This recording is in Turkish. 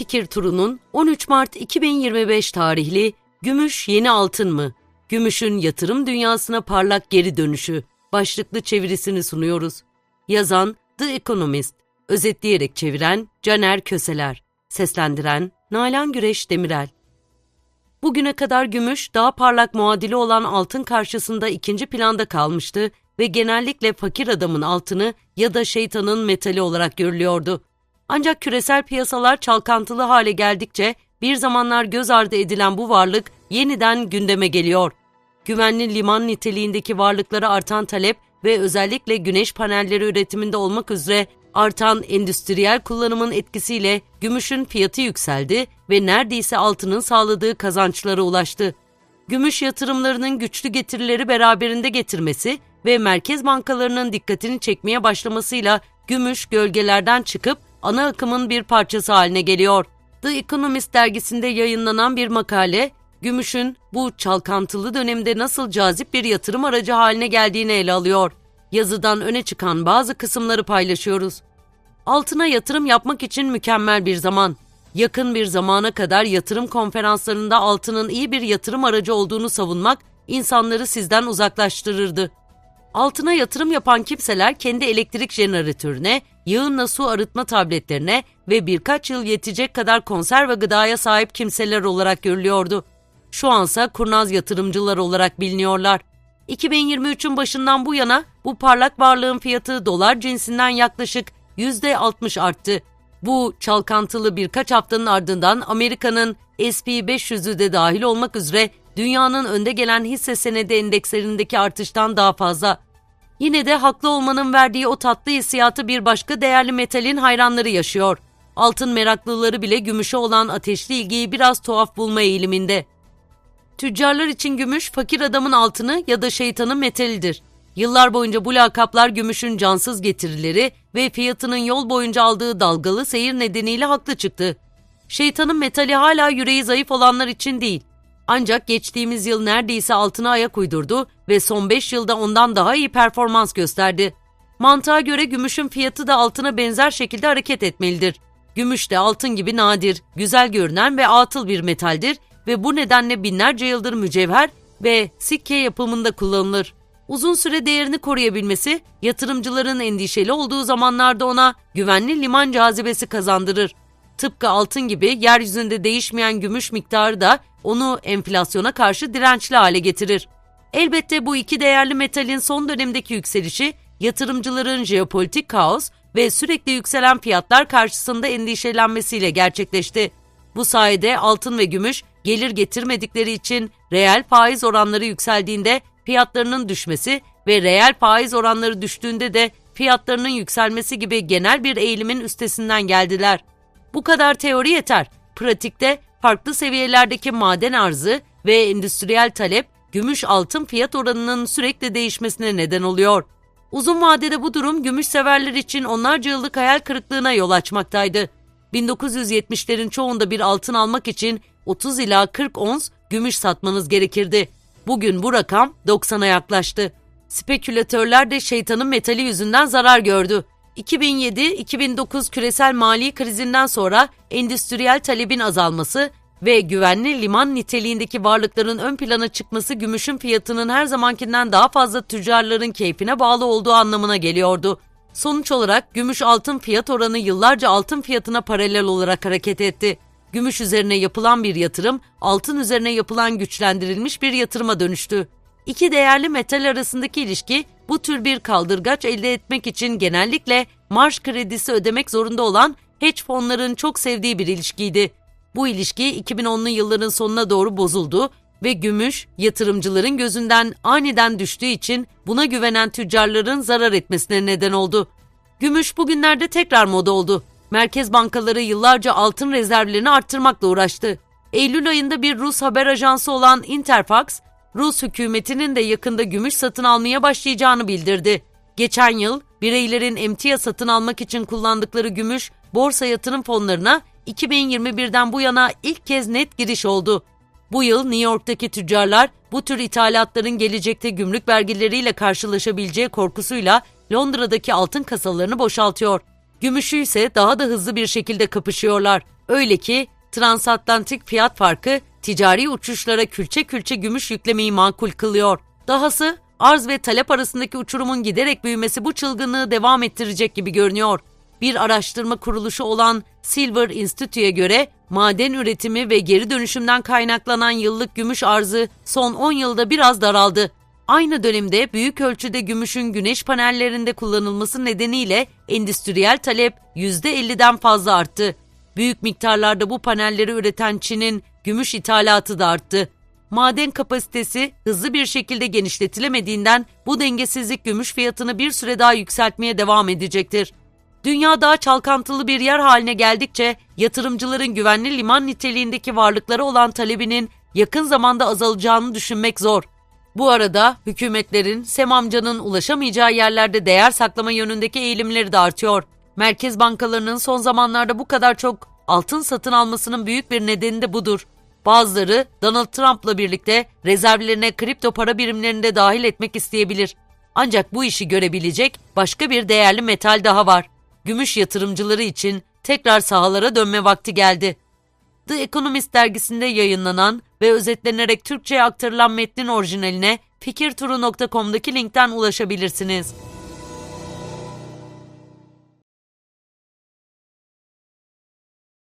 Fikir Turu'nun 13 Mart 2025 tarihli Gümüş Yeni Altın mı? Gümüşün yatırım dünyasına parlak geri dönüşü başlıklı çevirisini sunuyoruz. Yazan The Economist, özetleyerek çeviren Caner Köseler, seslendiren Nalan Güreş Demirel. Bugüne kadar gümüş daha parlak muadili olan altın karşısında ikinci planda kalmıştı ve genellikle fakir adamın altını ya da şeytanın metali olarak görülüyordu. Ancak küresel piyasalar çalkantılı hale geldikçe bir zamanlar göz ardı edilen bu varlık yeniden gündeme geliyor. Güvenli liman niteliğindeki varlıklara artan talep ve özellikle güneş panelleri üretiminde olmak üzere artan endüstriyel kullanımın etkisiyle gümüşün fiyatı yükseldi ve neredeyse altının sağladığı kazançlara ulaştı. Gümüş yatırımlarının güçlü getirileri beraberinde getirmesi ve merkez bankalarının dikkatini çekmeye başlamasıyla gümüş gölgelerden çıkıp ana akımın bir parçası haline geliyor. The Economist dergisinde yayınlanan bir makale, gümüşün bu çalkantılı dönemde nasıl cazip bir yatırım aracı haline geldiğini ele alıyor. Yazıdan öne çıkan bazı kısımları paylaşıyoruz. Altına yatırım yapmak için mükemmel bir zaman. Yakın bir zamana kadar yatırım konferanslarında altının iyi bir yatırım aracı olduğunu savunmak insanları sizden uzaklaştırırdı. Altına yatırım yapan kimseler kendi elektrik jeneratörüne, yağınla su arıtma tabletlerine ve birkaç yıl yetecek kadar konserve gıdaya sahip kimseler olarak görülüyordu. Şu ansa kurnaz yatırımcılar olarak biliniyorlar. 2023'ün başından bu yana bu parlak varlığın fiyatı dolar cinsinden yaklaşık %60 arttı. Bu çalkantılı birkaç haftanın ardından Amerika'nın S&P 500'ü de dahil olmak üzere dünyanın önde gelen hisse senedi endekslerindeki artıştan daha fazla. Yine de haklı olmanın verdiği o tatlı hissiyatı bir başka değerli metalin hayranları yaşıyor. Altın meraklıları bile gümüşe olan ateşli ilgiyi biraz tuhaf bulma eğiliminde. Tüccarlar için gümüş fakir adamın altını ya da şeytanın metalidir. Yıllar boyunca bu lakaplar gümüşün cansız getirileri ve fiyatının yol boyunca aldığı dalgalı seyir nedeniyle haklı çıktı. Şeytanın metali hala yüreği zayıf olanlar için değil. Ancak geçtiğimiz yıl neredeyse altına ayak uydurdu ve son 5 yılda ondan daha iyi performans gösterdi. Mantığa göre gümüşün fiyatı da altına benzer şekilde hareket etmelidir. Gümüş de altın gibi nadir, güzel görünen ve atıl bir metaldir ve bu nedenle binlerce yıldır mücevher ve sikke yapımında kullanılır. Uzun süre değerini koruyabilmesi, yatırımcıların endişeli olduğu zamanlarda ona güvenli liman cazibesi kazandırır. Tıpkı altın gibi yeryüzünde değişmeyen gümüş miktarı da onu enflasyona karşı dirençli hale getirir. Elbette bu iki değerli metalin son dönemdeki yükselişi yatırımcıların jeopolitik kaos ve sürekli yükselen fiyatlar karşısında endişelenmesiyle gerçekleşti. Bu sayede altın ve gümüş gelir getirmedikleri için reel faiz oranları yükseldiğinde fiyatlarının düşmesi ve reel faiz oranları düştüğünde de fiyatlarının yükselmesi gibi genel bir eğilimin üstesinden geldiler. Bu kadar teori yeter. Pratikte farklı seviyelerdeki maden arzı ve endüstriyel talep gümüş altın fiyat oranının sürekli değişmesine neden oluyor. Uzun vadede bu durum gümüş severler için onlarca yıllık hayal kırıklığına yol açmaktaydı. 1970'lerin çoğunda bir altın almak için 30 ila 40 ons gümüş satmanız gerekirdi. Bugün bu rakam 90'a yaklaştı. Spekülatörler de şeytanın metali yüzünden zarar gördü. 2007-2009 küresel mali krizinden sonra endüstriyel talebin azalması ve güvenli liman niteliğindeki varlıkların ön plana çıkması gümüşün fiyatının her zamankinden daha fazla tüccarların keyfine bağlı olduğu anlamına geliyordu. Sonuç olarak gümüş altın fiyat oranı yıllarca altın fiyatına paralel olarak hareket etti. Gümüş üzerine yapılan bir yatırım, altın üzerine yapılan güçlendirilmiş bir yatırıma dönüştü. İki değerli metal arasındaki ilişki bu tür bir kaldırgaç elde etmek için genellikle marş kredisi ödemek zorunda olan hedge fonların çok sevdiği bir ilişkiydi. Bu ilişki 2010'lu yılların sonuna doğru bozuldu ve gümüş yatırımcıların gözünden aniden düştüğü için buna güvenen tüccarların zarar etmesine neden oldu. Gümüş bugünlerde tekrar moda oldu. Merkez bankaları yıllarca altın rezervlerini arttırmakla uğraştı. Eylül ayında bir Rus haber ajansı olan Interfax, Rus hükümetinin de yakında gümüş satın almaya başlayacağını bildirdi. Geçen yıl bireylerin emtia satın almak için kullandıkları gümüş borsa yatırım fonlarına 2021'den bu yana ilk kez net giriş oldu. Bu yıl New York'taki tüccarlar bu tür ithalatların gelecekte gümrük vergileriyle karşılaşabileceği korkusuyla Londra'daki altın kasalarını boşaltıyor. Gümüşü ise daha da hızlı bir şekilde kapışıyorlar. Öyle ki transatlantik fiyat farkı ticari uçuşlara külçe külçe gümüş yüklemeyi makul kılıyor. Dahası arz ve talep arasındaki uçurumun giderek büyümesi bu çılgınlığı devam ettirecek gibi görünüyor. Bir araştırma kuruluşu olan Silver Institute'ye göre maden üretimi ve geri dönüşümden kaynaklanan yıllık gümüş arzı son 10 yılda biraz daraldı. Aynı dönemde büyük ölçüde gümüşün güneş panellerinde kullanılması nedeniyle endüstriyel talep %50'den fazla arttı. Büyük miktarlarda bu panelleri üreten Çin'in gümüş ithalatı da arttı. Maden kapasitesi hızlı bir şekilde genişletilemediğinden bu dengesizlik gümüş fiyatını bir süre daha yükseltmeye devam edecektir. Dünya daha çalkantılı bir yer haline geldikçe yatırımcıların güvenli liman niteliğindeki varlıklara olan talebinin yakın zamanda azalacağını düşünmek zor. Bu arada hükümetlerin Sem amcanın ulaşamayacağı yerlerde değer saklama yönündeki eğilimleri de artıyor. Merkez bankalarının son zamanlarda bu kadar çok altın satın almasının büyük bir nedeni de budur. Bazıları Donald Trump'la birlikte rezervlerine kripto para birimlerini de dahil etmek isteyebilir. Ancak bu işi görebilecek başka bir değerli metal daha var. Gümüş yatırımcıları için tekrar sahalara dönme vakti geldi. The Economist dergisinde yayınlanan ve özetlenerek Türkçe'ye aktarılan metnin orijinaline fikirturu.com'daki linkten ulaşabilirsiniz.